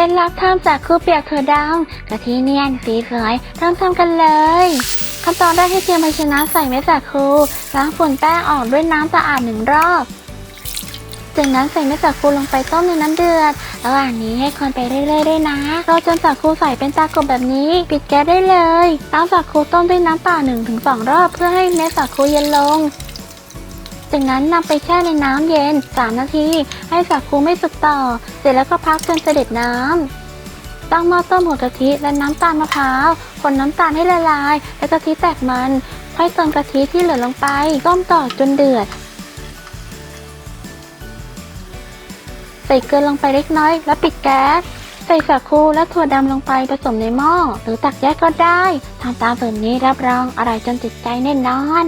ล็ดลับทำจากคูเปียกถั่วดำกะทิเนียนสีสวยเริ่มทำกันเลยขั้นตอนแรกให้เตรียมภาชนะใส่เม็ดสาคูล้างฝุ่นแป้งออกด้วยน้ำสะอาดหนึ่งรอบ จากนั้นใส่เม็ดสาคูลงไปต้มในน้ำเดือด ระหว่างนี้ให้คนไปเรื่อยๆด้วยนะรอจนสาคูใส่เป็นตากลมแบบนี้ ปิดแก๊สได้เลยล้างสาคูต้มด้วยน้ำเปล่า1-2ถึงรอบเพื่อให้เม็ดสาคูเย็นลง จากนั้นนำไปแช่ในน้ำเย็น 3 นาที ให้สาคูไม่สุกต่อ เสร็จแล้วก็พักจนเสด็จน้ำตั้งหม้อต้มหัวกะทิและน้ำตาลมะพร้าวคนน้ำตาลให้ละลาย และกะทิแตกมัน ค่อยเติมกะทิที่เหลือลงไป ต้มต่อจนเดือด ใส่เกลือลงไปเล็กน้อยแล้วปิดแก๊ส ใส่สาคูและถั่วดำลงไปผสมในหม้อ หรือตักแยกก็ได้ทำตามแบบนี้รับรองอร่อยจนติดใจแน่นอน